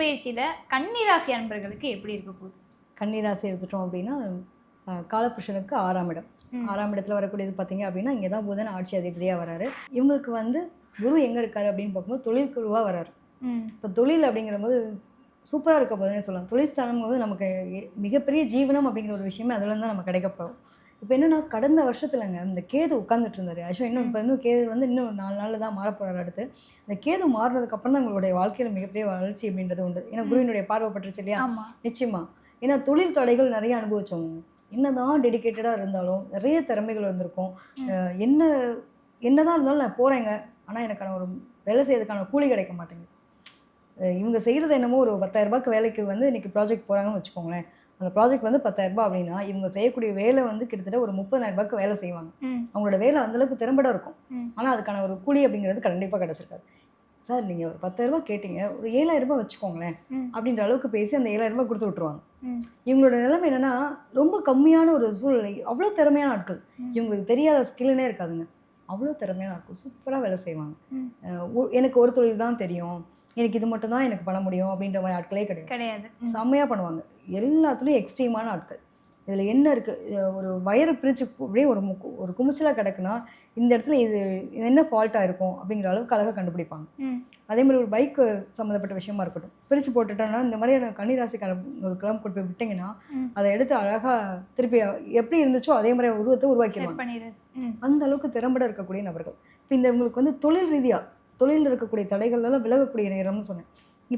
பயிற்சியில கன்னிராசி அன்பர்களுக்கு எப்படி இருக்க போகுது? கன்னிராசி எடுத்துட்டோம் அப்படின்னா காலபுருஷனுக்கு ஆறாம் இடம். ஆறாம் இடத்துல வரக்கூடியது பார்த்தீங்க அப்படின்னா இங்கே தான் புதன் ஆட்சி அதிபதியாக வராரு. இவங்களுக்கு வந்து குரு எங்கே இருக்காரு அப்படின்னு பார்க்கும்போது தொழில் குருவாக வராரு. இப்போ தொழில் அப்படிங்கிற போது சூப்பராக இருக்க போதுன்னு சொல்லலாம். தொழில் ஸ்தானம் போது நமக்கு மிகப்பெரிய ஜீவனம் அப்படிங்கிற ஒரு விஷயமே அதுலேருந்து தான் நம்ம கிடைக்கப்படும் இப்போ என்னன்னா கடந்த வருஷத்துலங்க இந்த கேது உட்காந்துட்டு இருந்தாரு. ஆக்சுவலாக இன்னும் இப்போ இன்னும் கேது வந்து இன்னும் நாலு நாள் தான் மாற போறாரு அடுத்து. இந்த கேது மாறினதுக்கு அப்புறம் தான் உங்களுடைய வாழ்க்கையில் மிகப்பெரிய வளர்ச்சி அப்படின்றது உண்டு. ஏன்னா குருவினுடைய பார்வை பட்டுருச்சு இல்லையா? நிச்சயமா. ஏன்னா தொழில் தடைகள் நிறைய அனுபவிச்சவங்க. என்னதான் டெடிகேட்டடாக இருந்தாலும் நிறைய திறமைகள் வந்திருக்கும். என்ன என்னதான் இருந்தாலும் நான் போகிறேங்க ஆனால் எனக்கான ஒரு வேலை செய்யறதுக்கான கூலி கிடைக்க மாட்டேங்குது. இவங்க செய்கிறது என்னமோ ஒரு பத்தாயிரம் ரூபாய்க்கு வேலைக்கு வந்து இன்னைக்கு ப்ராஜெக்ட் போகிறாங்கன்னு வச்சுக்கோங்களேன். அந்த ப்ராஜெக்ட் வந்து பத்தாயிரம் ரூபாய் அப்படின்னா இவங்க செய்யக்கூடிய வேலை வந்து கிட்டத்தட்ட ஒரு முப்பதாயிரம் ரூபாய்க்கு வேலை செய்வாங்க. அவங்களோட வேலை அந்தளவுக்கு திறம்பட இருக்கும். ஆனால் அதுக்கான ஒரு கூலி அப்படிங்கிறது கண்டிப்பாக கிடச்சிருக்காது. சார் நீங்கள் ஒரு பத்தாயிரம் ரூபாய் கேட்டீங்க ஒரு ஏழாயிரம் ரூபாய் வச்சுக்கோங்களேன். அப்படின்ற அளவுக்கு பேசி அந்த ஏழாயிரம் ரூபாய் கொடுத்து விட்ருவாங்க. இவங்களோட நிலைமை என்னன்னா ரொம்ப கம்மியான ஒரு சூழ்நிலை அவ்வளோ திறமையான ஆட்கள். இவங்களுக்கு தெரியாத ஸ்கில்லுனே இருக்காதுங்க. அவ்வளோ திறமையான ஆட்கள் சூப்பராக வேலை செய்வாங்க. எனக்கு ஒரு தொழில் தான் தெரியும். எனக்கு இது மட்டும் தான் எனக்கு பண்ண முடியும் அப்படின்ற மாதிரி ஆட்களே கிடையாது. கிடையாது. செம்மையாக பண்ணுவாங்க. எல்லாத்துலேயும் எக்ஸ்ட்ரீமான ஆட்கள். இதில் என்ன இருக்குது ஒரு வயரை பிரித்து அப்படியே ஒரு முக்கு ஒரு குமிச்சலாக கிடக்குன்னா இந்த இடத்துல இது என்ன ஃபால்ட்டாக இருக்கும் அப்படிங்கிற அளவுக்கு அழகாக கண்டுபிடிப்பாங்க. அதே மாதிரி ஒரு பைக்கு சம்மந்தப்பட்ட விஷயமா இருக்கட்டும். பிரித்து போட்டுட்டோம்னா இந்த மாதிரியான கன்னிராசிக்காரங்களுக்கு கொண்டு போய் விட்டிங்கன்னா. அதை எடுத்து அழகாக திருப்பி எப்படி இருந்துச்சோ அதே மாதிரி உருவத்தை உருவாக்கிடுவாங்க. அந்த அளவுக்கு திறம்பட இருக்கக்கூடிய நபர்கள். இப்போ இந்த இவங்களுக்கு வந்து தொழில் ரீதியாக தொழிலில் இருக்கக்கூடிய தடைகள் எல்லாம் விலகக்கூடிய நேரம்னு சொன்னேன்.